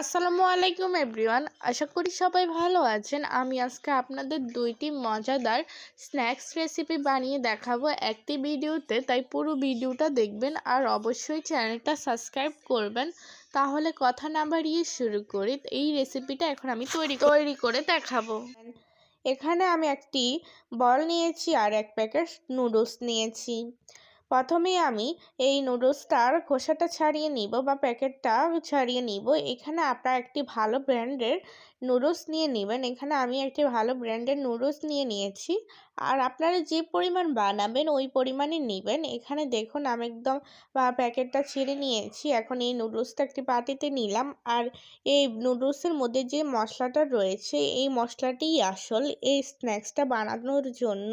আসসালামু আলাইকুম এভরিওয়ান। আশা করি সবাই ভালো আছেন। আমি আজকে আপনাদের দুইটি মজাদার স্ন্যাক্স রেসিপি বানিয়ে দেখাবো একটি ভিডিওতে, তাই পুরো ভিডিওটা দেখবেন আর অবশ্যই চ্যানেলটা সাবস্ক্রাইব করবেন। তাহলে কথা না বাড়িয়ে শুরু করি। এই রেসিপিটা এখন আমি তৈরি তৈরি করে দেখাবো। এখানে আমি একটি বল নিয়েছি আর এক প্যাকেট নুডলস নিয়েছি। প্রথমেই আমি এই নুডলসটার খোসাটা ছাড়িয়ে নিব বা প্যাকেটটা ছাড়িয়ে নিব। এখানে আপনারা একটি ভালো ব্র্যান্ডের নুডলস নিয়ে নেবেন। এখানে আমি একটি ভালো ব্র্যান্ডের নুডলস নিয়ে নিয়েছি। আর আপনারা যে পরিমাণ বানাবেন ওই পরিমাণে নেবেন। এখানে দেখুন আমি একদম প্যাকেটটা ছিঁড়ে নিয়েছি। এখন এই নুডলসটা একটি বাটিতে নিলাম। আর এই নুডলসের মধ্যে যে মশলাটা রয়েছে, এই মশলাটিই আসল এই স্ন্যাক্সটা বানানোর জন্য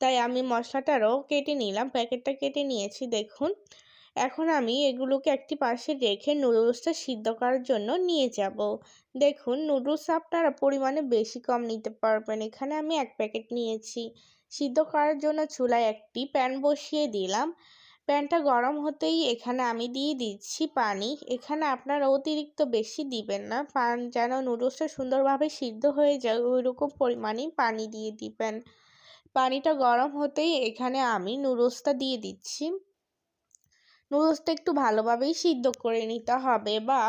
তাই আমি মশলাটারও কেটে নিলাম, প্যাকেটটা কেটে নিয়েছি, দেখুন। এখন আমি এগুলোকে একটি পাশে রেখে নুডলসটা সিদ্ধ করার জন্য নিয়ে যাব। দেখুন, নুডলস আপনারা পরিমাণে বেশি কম নিতে পারবেন। এখানে আমি এক প্যাকেট নিয়েছি। সিদ্ধ করার জন্য চুলায় একটি প্যান বসিয়ে দিলাম। প্যানটা গরম হতেই এখানে আমি দিয়ে দিচ্ছি পানি। এখানে আপনারা অতিরিক্ত বেশি দিবেন না। পান যেন নুডলসটা সুন্দরভাবে সিদ্ধ হয়ে যায় ওই রকম পরিমাণেই পানি দিয়ে দিবেন। পানিটা গরম হতেই এখানে আমি নুডলসটা দিয়ে দিচ্ছি। নুডলসটা একটু ভালোভাবেই সিদ্ধ করে নিতে হবে বা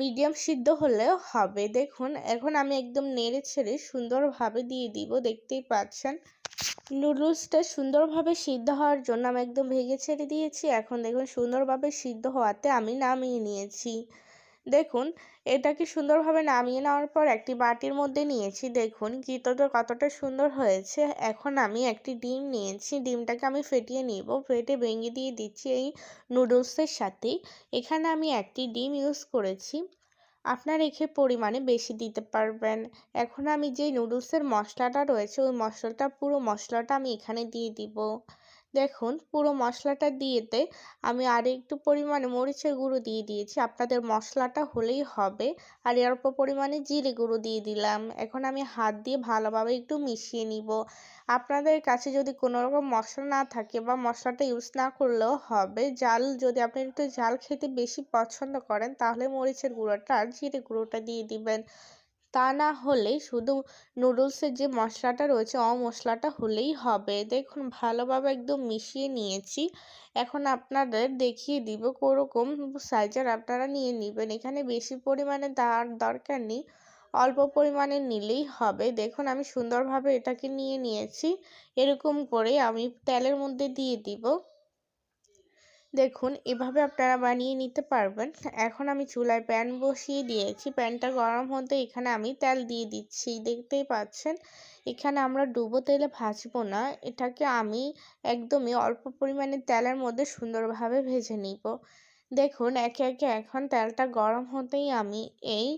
মিডিয়াম সিদ্ধ হলেও হবে। দেখুন, এখন আমি একদম নেড়ে ছেড়ে সুন্দরভাবে দিয়ে দিব, দেখতেই পাচ্ছেন। নুডলসটা সুন্দরভাবে সিদ্ধ হওয়ার জন্য আমি একদম ভেঙে ছেড়ে দিয়েছি। এখন দেখুন, সুন্দরভাবে সিদ্ধ হওয়াতে আমি নামিয়ে নিয়েছি। দেখুন এটাকে সুন্দরভাবে নামিয়ে নেওয়ার পর একটি বাটির মধ্যে নিয়েছি? দেখুন, গীতটা কতটা সুন্দর হয়েছে। এখন আমি একটি ডিম নিয়েছি। ডিমটাকে আমি ফেটিয়ে নিব। ফেটে ভেঙে দিয়ে দিচ্ছি এই নুডলসের সাথে। এখানে আমি একটি ডিম ইউজ করেছি। আপনার রেখে পরিমাণে বেশি দিতে পারবেন। এখন আমি যে নুডলসের মশলাটা রয়েছে, ওই মশলাটা, পুরো মশলাটা আমি এখানে দিয়ে দিব। দেখুন, পুরো মশলাটা দিয়েতে আমি আর একটু পরিমাণে মরিচের গুঁড়ো দিয়ে দিয়েছি। আপনাদের মশলাটা হলেই হবে। আর এর অল্প পরিমাণে জিরে গুঁড়ো দিয়ে দিলাম। এখন আমি হাত দিয়ে ভালোভাবে একটু মিশিয়ে নিব। আপনাদের কাছে যদি কোনো রকম মশলা না থাকে বা মশলাটা ইউজ না করলেও হবে, জাল যদি আপনি একটু জাল খেতে বেশি পছন্দ করেন, তাহলে মরিচের গুঁড়োটা আর জিরে গুঁড়োটা দিয়ে দিবেন। তা না হলে শুধু নুডলসের যে মশলাটা রয়েছে অ মশলাটা হলেই হবে। দেখুন, ভালোভাবে একদম মিশিয়ে নিয়েছি। এখন আপনাদের দেখিয়ে দিব কোরকম সাইজের আপনারা নিয়ে নেবেন। এখানে বেশি পরিমাণে দেওয়ার দরকার নেই, অল্প পরিমাণে নিলেই হবে। দেখুন, আমি সুন্দরভাবে এটাকে নিয়ে নিয়েছি। এরকম করে আমি তেলের মধ্যে দিয়ে দিব। দেখুন, এভাবে আপনারা বানিয়ে নিতে পারবেন। এখন আমি চুলায় প্যান বসিয়ে দিয়েছি। প্যানটা গরম হতে এখানে আমি তেল দিয়ে দিচ্ছি, দেখতেই পাচ্ছেন? এখানে আমরা ডুবো তেলে ভাজবো না। এটাকে আমি একদমই অল্প পরিমাণে তেলের মধ্যে সুন্দরভাবে ভেজে নিব। দেখুন, একে একে এখন তেলটা গরম হতেই আমি এই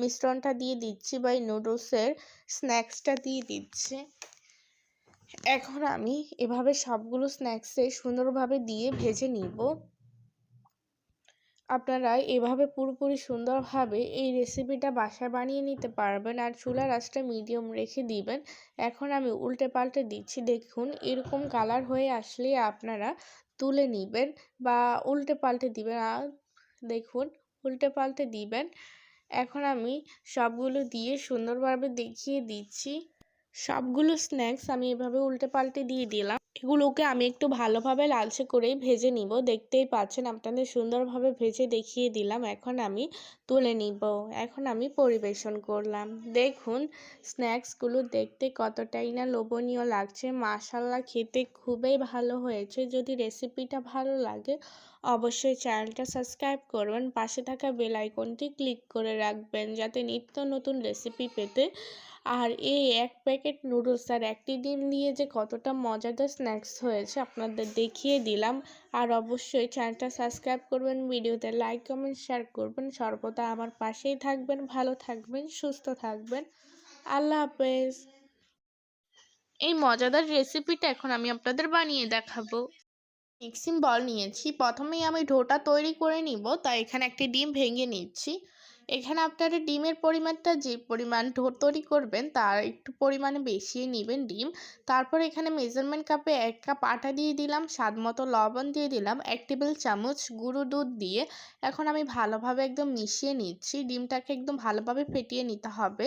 মিশ্রণটা দিয়ে দিচ্ছি বা এই নুডলসের স্ন্যাক্সটা দিয়ে দিচ্ছি। এখন আমি এভাবে সবগুলো স্ন্যাক্সে সুন্দরভাবে দিয়ে ভেজে নিব। আপনারা এভাবে পুরোপুরি সুন্দরভাবে এই রেসিপিটা বাসায় বানিয়ে নিতে পারবেন আর চুলার আঁচটা মিডিয়াম রেখে দিবেন। এখন আমি উল্টে পাল্টে দিচ্ছি। দেখুন, এরকম কালার হয়ে আসলে আপনারা তুলে নেবেন বা উল্টে পাল্টে দিবেন। আর দেখুন উল্টে পাল্টে দিবেন। এখন আমি সবগুলো দিয়ে সুন্দরভাবে দেখিয়ে দিচ্ছি। সবগুলো স্ন্যাক্স আমি এভাবে উল্টে পাল্টে দিয়ে দিলাম। এগুলোকে আমি একটু ভালোভাবে লালচে করেই ভেজে নিব। দেখতেই পাচ্ছেন, আপনাদের সুন্দরভাবে ভেজে দেখিয়ে দিলাম। এখন আমি তুলে নিব। এখন আমি পরিবেশন করলাম। দেখুন স্ন্যাক্সগুলো দেখতে কতটাই না লোভনীয় লাগছে। মাসাল্লা খেতে খুবই ভালো হয়েছে। যদি রেসিপিটা ভালো লাগে, অবশ্যই চ্যানেলটা সাবস্ক্রাইব করবেন। পাশে থাকা বেল আইকনটি ক্লিক করে রাখবেন। যাতে নিত্য নতুন রেসিপি পেতে আর এই এক প্যাকেট নুডলস আর একটি ডিম দিয়ে যে কতটা মজাদার স্ন্যাক্স হয়েছে আপনাদের দেখিয়ে দিলাম। আর অবশ্যই চ্যানেলটা সাবস্ক্রাইব করবেন, ভিডিওতে লাইক, কমেন্ট, শেয়ার করবেন। সর্বদা আমার পাশেই থাকবেন, ভালো থাকবেন, সুস্থ থাকবেন। আল্লাহ হাফেজ। এই মজাদার রেসিপিটা এখন আমি আপনাদের বানিয়ে দেখাবো। মিক্সিং বল নিয়েছি। প্রথমেই আমি ডোটা তৈরি করে নিব, তাই এখানে একটি ডিম ভেঙে নিচ্ছি। এখানে আপনারা ডিমের পরিমাণটা যে পরিমাণ তৈরি করবেন, তার একটু পরিমাণে বেশি নেবেন ডিম। তারপর এখানে মেজারমেন্ট কাপে এক কাপ আটা দিয়ে দিলাম, স্বাদ মতো লবণ দিয়ে দিলাম, এক টেবিল চামচ গুঁড়ো দুধ দিয়ে। এখন আমি ভালোভাবে একদম মিশিয়ে নিচ্ছি, ডিমটাকে একদম ভালোভাবে ফেটিয়ে নিতে হবে।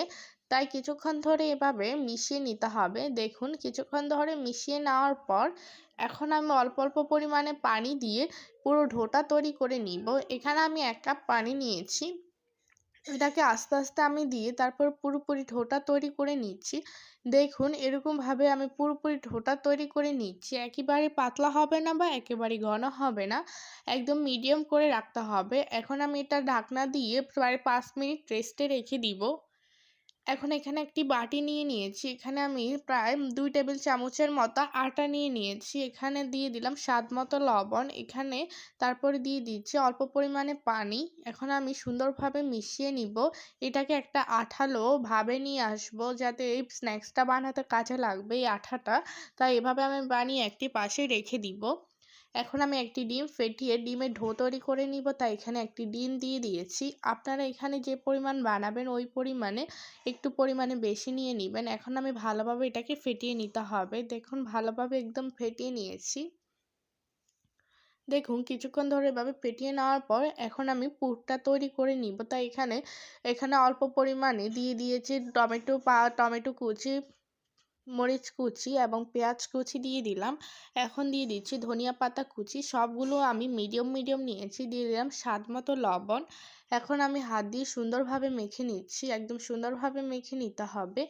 তাই কিছুক্ষণ ধরে এভাবে মিশিয়ে নিতে হবে। দেখুন, কিছুক্ষণ ধরে মিশিয়ে নেওয়ার পর এখন আমি অল্প অল্প পরিমাণে পানি দিয়ে পুরো ঢোটা তৈরি করে নিব। এখানে আমি এক কাপ পানি নিয়েছি। এটাকে আস্তে আস্তে আমি দিয়ে তারপর পুরোপুরি ঢোটা তৈরি করে নিচ্ছি। দেখুন এরকমভাবে আমি পুরোপুরি ঢোটা তৈরি করে নিচ্ছি। একেবারে পাতলা হবে না বা একেবারে ঘন হবে না, একদম মিডিয়াম করে রাখতে হবে। এখন আমি এটা ঢাকনা দিয়ে প্রায় পাঁচ মিনিট রেস্টে রেখে দিব। এখন এখানে একটি বাটি নিয়ে নিয়েছি। এখানে আমি প্রায় দুই টেবিল চামচের মতো আটা নিয়ে নিয়েছি। এখানে দিয়ে দিলাম স্বাদ মতো লবণ। এখানে তারপরে দিয়ে দিচ্ছি অল্প পরিমাণে পানি। এখন আমি সুন্দরভাবে মিশিয়ে নিব। এটাকে একটা আঠালো ভাবে নিয়ে আসব যাতে এই স্ন্যাক্সটা বানাতে কাজে লাগবে এই আঠাটা। তাই এভাবে আমি বানিয়ে একটি পাশে রেখে দিব। এখন আমি একটি ডিম ফেটিয়ে ডিমের ঢো তৈরি করে নিব, তাই এখানে একটি ডিম দিয়ে দিয়েছি। আপনারা এখানে যে পরিমাণ বানাবেন, ওই পরিমাণে একটু পরিমাণে বেশি নিয়ে নেবেন। এখন আমি ভালোভাবে এটাকে ফেটিয়ে নিতে হবে। দেখুন, ভালোভাবে একদম ফেটিয়ে নিয়েছি। দেখুন, কিছুক্ষণ ধরে এভাবে ফেটিয়ে নেওয়ার পর এখন আমি পুরটা তৈরি করে নিব। তাই এখানে এখানে অল্প পরিমাণে দিয়ে দিয়েছি টমেটো পা, টমেটো কুচি মরিচ কুচি এবং পেঁয়াজ কুচি দিয়ে দিলাম। এখন দিয়ে দিচ্ছি ধনিয়া পাতা কুচি। সবগুলো আমি মিডিয়াম মিডিয়াম নিয়েছি। দিয়ে দিলাম স্বাদ মতো লবণ। এখন আমি হাত দিয়ে সুন্দরভাবে মেখে নিচ্ছি, একদম সুন্দরভাবে মেখে নিতে হবে।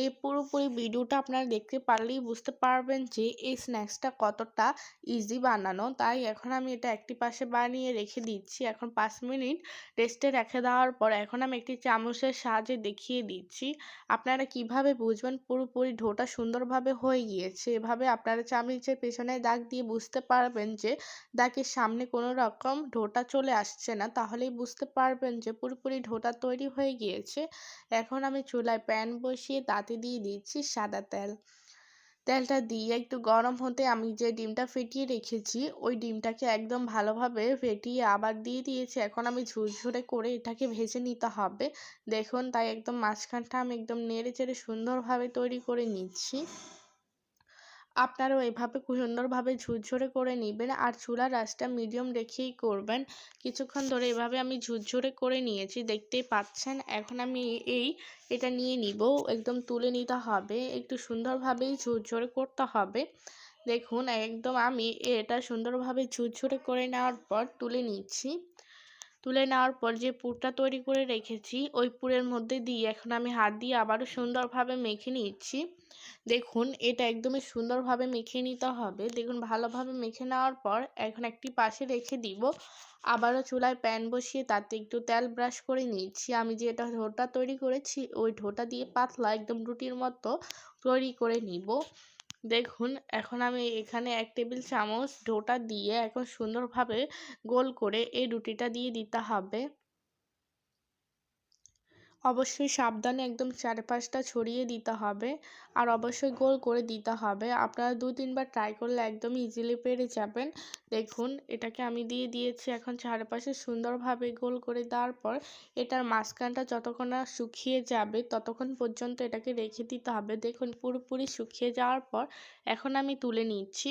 এই পুরোপুরি ভিডিওটা আপনারা দেখতে পারলেই বুঝতে পারবেন যে এই স্ন্যাক্সটা কতটা ইজি বানানো। তাই এখন আমি এটা একটি পাশে বানিয়ে রেখে দিচ্ছি। এখন পাঁচ মিনিট রেস্টে রেখে দেওয়ার পর এখন আমি একটি চামচের সাহায্যে দেখিয়ে দিচ্ছি। আপনারা কীভাবে বুঝবেন? পুরোপুরি ঢোটা সুন্দরভাবে হয়ে গিয়েছে। এভাবে আপনারা চামচের পেছনে দাগ দিয়ে বুঝতে পারবেন যে দাগের সামনে কোনো রকম ঢোটা চলে আসছে না। তাহলেই বুঝতে পার পারবেন যে পুরোপুরি ঢোটা তৈরি হয়ে গিয়েছে। এখন আমি চুলায় প্যান বসিয়ে তাতে দিয়ে দিচ্ছি সাদা তেল। তেলটা দিয়ে একটু গরম হতে আমি যে ডিমটা ফেটিয়ে রেখেছি, ওই ডিমটাকে একদম ভালোভাবে ফেটিয়ে আবার দিয়ে দিয়েছি। এখন আমি ঝুরঝুরে করে এটাকে ভেজে নিতে হবে। দেখুন, তাই একদম মাঝখানটা আমি একদম নেড়ে চেড়ে সুন্দরভাবে তৈরি করে নিচ্ছি। আপনারাও এভাবে সুন্দরভাবে ঝুরঝুরে করে নেবেন আর চুলার আঁচটা মিডিয়াম রেখেই করবেন। কিছুক্ষণ ধরে এভাবে আমি ঝুরঝুরে করে নিয়েছি, দেখতেই পাচ্ছেন। এখন আমি এই এটা নিয়ে নিব, একদম তুলে নিতে হবে, একটু সুন্দরভাবেই ঝুরঝুরে করতে হবে। দেখুন, একদম আমি এটা সুন্দরভাবে ঝুরঝুরে করে নেওয়ার পর তুলে নিচ্ছি। তুলে নেওয়ার পর যে পুরটা তৈরি করে রেখেছি, ওই পুরের মধ্যে দিয়ে এখন আমি হাত দিয়ে আবারও সুন্দরভাবে মেখে নিচ্ছি। দেখুন, এটা একদমই সুন্দরভাবে মেখে নিতে হবে। দেখুন, ভালোভাবে মেখে নেওয়ার পর এখন একটি পাশে রেখে দিব। আবারও চুলায় প্যান বসিয়ে তাতে একটু তেল ব্রাশ করে নিচ্ছি। আমি যে এটা ঢোটা তৈরি করেছি, ওই ঢোটা দিয়ে পাতলা একদম রুটির মতো তৈরি করে নিব। দেখুন, এখন আমি এখানে এক টেবিল চামচ ডোটা দিয়ে এখন সুন্দরভাবে গোল করে এই রুটিটা দিয়ে দিতে হবে। অবশ্যই সাবধানে একদম চারপাশটা ছড়িয়ে দিতে হবে আর অবশ্যই গোল করে দিতে হবে। আপনারা দু, তিনবার ট্রাই করলে একদম ইজিলি পেরে যাবেন। দেখুন, এটাকে আমি দিয়ে দিয়েছি এখন চারপাশে সুন্দরভাবে গোল করে দেওয়ার পর এটার মাঝখানটা যতক্ষণ না শুকিয়ে যাবে ততক্ষণ পর্যন্ত এটাকে রেখে দিতে হবে। দেখুন, পুরোপুরি শুকিয়ে যাওয়ার পর এখন আমি তুলে নিচ্ছি।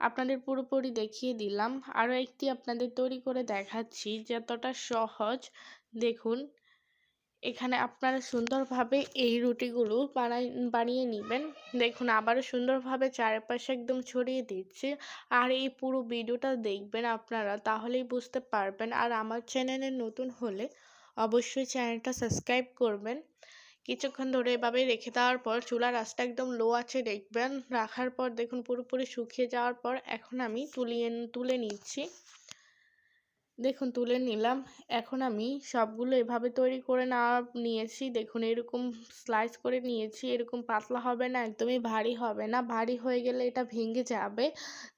আপনাদের পুরোপুরি দেখিয়ে দিলাম। আরও একটি আপনাদের তৈরি করে দেখাচ্ছি, যতটা সহজ। দেখুন এখানে আপনারা সুন্দরভাবে এই রুটিগুলো বানাই, বানিয়ে নেবেন। দেখুন, আবারও সুন্দরভাবে চারপাশে একদম ছড়িয়ে দিচ্ছি। আর এই পুরো ভিডিওটা দেখবেন আপনারা, তাহলেই বুঝতে পারবেন। আর আমার চ্যানেলে নতুন হলে অবশ্যই চ্যানেলটা সাবস্ক্রাইব করবেন। কিছুক্ষণ ধরে এভাবে রেখে দেওয়ার পর চুলার আঁচটা একদম লো আছে দেখবেন। রাখার পর দেখুন, পুরোপুরি শুকিয়ে যাওয়ার পর এখন আমি তুলিয়ে, তুলে নিচ্ছি। দেখুন, তুলে নিলাম। এখন আমি সবগুলো এভাবে তৈরি করে নেওয়া নিয়েছি। দেখুন, এরকম স্লাইস করে নিয়েছি। এরকম পাতলা হবে না, একদমই ভারী হবে না। ভারী হয়ে গেলে এটা ভেঙে যাবে।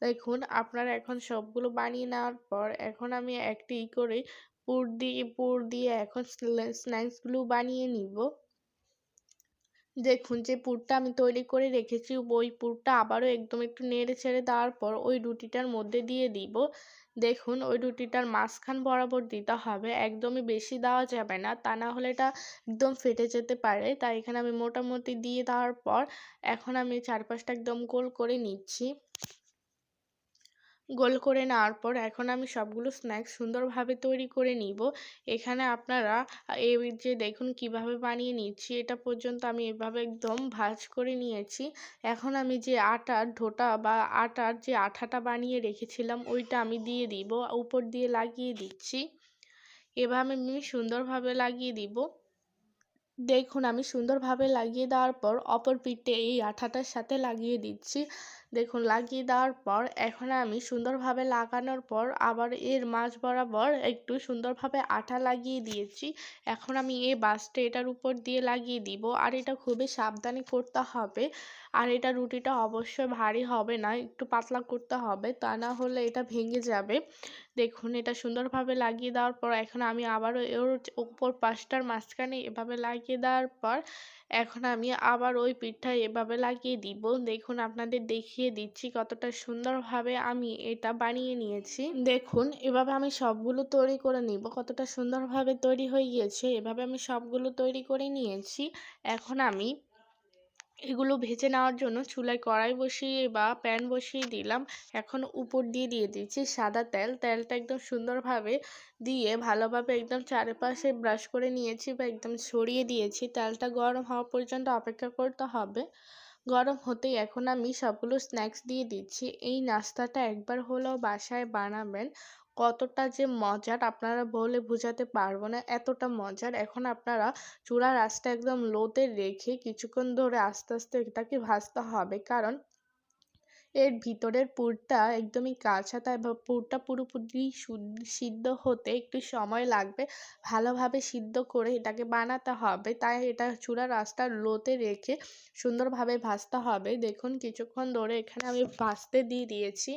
দেখুন, আপনারা এখন সবগুলো বানিয়ে নেওয়ার পর এখন আমি একটি করে পুর দিয়ে পুর দিয়ে এখন স্ন্যাক্সগুলো বানিয়ে নিব। দেখুন, যে পুরটা আমি তৈরি করে রেখেছি, ওই পুরটা আবারও একদম একটু নেড়ে ছেড়ে দেওয়ার পর ওই রুটিটার মধ্যে দিয়ে দিব। দেখুন, ওই রুটিটার মাঝখান বরাবর দিতে হবে, একদমই বেশি দেওয়া যাবে না। তা না হলে এটা একদম ফেটে যেতে পারে। তাই এখানে আমি মোটামুটি দিয়ে দেওয়ার পর, এখন আমি চারপাশটা একদম গোল করে নিচ্ছি। গোল করে নেওয়ার পর এখন আমি সবগুলো স্ন্যাক্স সুন্দরভাবে তৈরি করে নিব। এখানে আপনারা, এই যে দেখুন কীভাবে বানিয়ে নিচ্ছি, এটা পর্যন্ত আমি এভাবে একদম ভাজ করে নিয়েছি। এখন আমি যে আটার ঢোটা বা আটার যে আঠাটা বানিয়ে রেখেছিলাম, ওইটা আমি দিয়ে দিব, উপর দিয়ে লাগিয়ে দিচ্ছি। এভাবে আমি সুন্দরভাবে লাগিয়ে দিব। দেখুন আমি সুন্দরভাবে লাগিয়ে দেওয়ার পর, অপর পিঠে এই আঠাটার সাথে লাগিয়ে দিচ্ছি। দেখুন, লাগিয়ে দেওয়ার পর, এখন আমি সুন্দরভাবে লাগানোর পর আবার এর মাঝ বরাবর একটু সুন্দরভাবে আঠা লাগিয়ে দিয়েছি। এখন আমি এই বাসটা এটার উপর দিয়ে লাগিয়ে দিব। আর এটা খুবই সাবধানে করতে হবে। আর এটা রুটিটা অবশ্যই ভারী হবে না, একটু পাতলা করতে হবে, তা না হলে এটা ভেঙে যাবে। দেখুন, এটা সুন্দরভাবে লাগিয়ে দেওয়ার পর এখন আমি আবারও এর উপর পাশটার মাঝখানে এভাবে লাগিয়ে দেওয়ার পর এখন আমি আবার ওই পিঠটা এভাবে লাগিয়ে দিব। দেখুন, আপনাদের দেখিয়ে দিচ্ছি কতটা সুন্দরভাবে আমি এটা বানিয়ে নিয়েছি। দেখুন, এভাবে আমি সবগুলো তৈরি করে নিব। কতটা সুন্দরভাবে তৈরি হয়ে গিয়েছে। এভাবে আমি সবগুলো তৈরি করে নিয়েছি। এখন আমি এগুলো ভেজে নেওয়ার জন্য চুলায় কড়াই বসিয়ে বা প্যান বসিয়ে দিলাম। এখন উপর দিয়ে দিয়ে দিচ্ছি সাদা তেল। তেলটা একদম সুন্দরভাবে দিয়ে ভালোভাবে একদম চারিপাশে ব্রাশ করে নিয়েছি বা একদম ছড়িয়ে দিয়েছি। তেলটা গরম হওয়া পর্যন্ত অপেক্ষা করতে হবে। গরম হতেই এখন আমি সবগুলো স্ন্যাক্স দিয়ে দিচ্ছি। এই নাস্তাটা একবার হলেও বাসায় বানাবেন। কতটা যে মজার আপনারা বলে বোঝাতে পারব না, এতটা মজার। এখন আপনারা চূড়ার আঁচটা একদম লোতে রেখে কিছুক্ষণ ধরে আস্তে আস্তে এটাকে ভাজতে হবে। কারণ এর ভিতরের পুরটা একদমই কাঁচা তাই পুরটা পুরোপুরি সিদ্ধ হতে একটু সময় লাগবে। ভালোভাবে সিদ্ধ করে এটাকে বানাতে হবে। তাই এটা চূড়ার আঁচটা লোতে রেখে সুন্দরভাবে ভাজতে হবে। দেখুন, কিছুক্ষণ ধরে এখানে আমি ভাজতে দিয়ে দিয়েছি।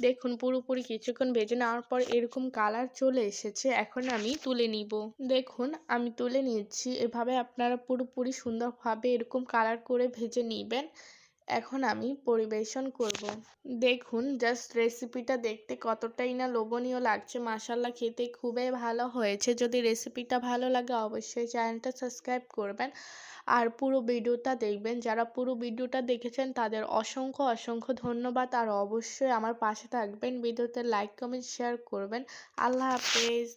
দেখুন, পুরোপুরি কিছুক্ষণ ভেজে নেওয়ার পর এরকম কালার চলে এসেছে, এখন আমি তুলে নিব। দেখুন, আমি তুলে নিচ্ছি, এভাবে আপনারা পুরোপুরি সুন্দরভাবে এরকম কালার করে ভেজে নেবেন। এখন আমি পরিবেশন করব। দেখুন জাস্ট রেসিপিটা দেখতে কতটাই না লোভনীয় লাগছে। মাসাল্লা খেতে খুবই ভালো হয়েছে। যদি রেসিপিটা ভালো লাগে, অবশ্যই চ্যানেলটা সাবস্ক্রাইব করবেন। আর পুরো ভিডিওটা দেখবেন। যারা পুরো ভিডিওটা দেখেছেন, তাদের অসংখ্য অসংখ্য ধন্যবাদ। আর অবশ্যই আমার পাশে থাকবেন। ভিডিওতে লাইক কমেন্ট শেয়ার করবেন। আল্লাহ হাফেজ।